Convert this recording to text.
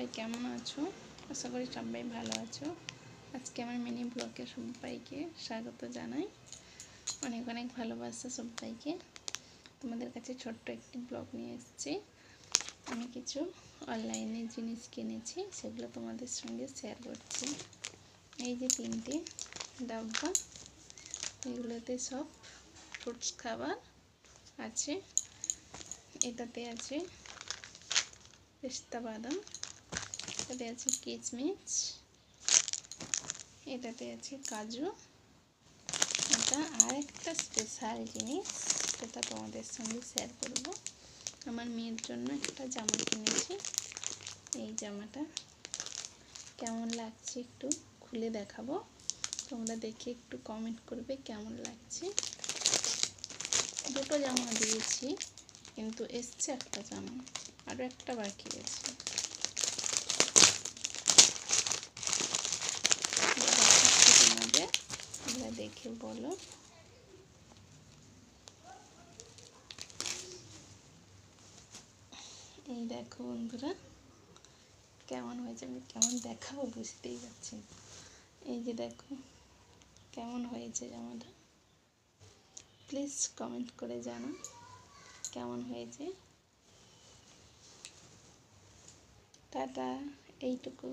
সবাই কেমন আছো? আশা করি সবাই ভালো আছো। আজকে আমার মিনি ব্লগে সবাইকে স্বাগত জানাই। অনেক অনেক ভালোবাসা সবাইকে তোমাদের কাছে ছোট্ট একটি ব্লগ নিয়ে এসেছি। আমি কিছু অনলাইনে জিনিস কিনেছি, সেগুলো তোমাদের সঙ্গে শেয়ার করছি। এই যে তিনটে ডাব্বা, এগুলোতে সব ফ্রুটস খাবার আছে। এটাতে আছে পেস্তা বাদাম। এটাতে আছে কিচমিচ এটাতে আছে কাজু, এটা আর একটা স্পেশাল জিনিস সেটা তোমাদের সঙ্গে শেয়ার করব। আমার মেয়ের জন্য একটা জামা কিনেছি, এই জামাটা। কেমন লাগছে একটু খুলে দেখাবো। তোমরা দেখে একটু কমেন্ট করবে কেমন লাগছে। দুটো জামা দিয়েছি, কিন্তু এসছে একটা জামা আরও একটা বাকি আছে তোমাদের দেখে বলো। এই দেখো বন্ধুরা, কেমন হয়েছে? আমি কেমন দেখাবো বুঝতেই পারছি এই যে দেখো, কেমন হয়েছে জামাটা? প্লিজ কমেন্ট করে জানা কেমন হয়েছে? টাটা, এইটুকু।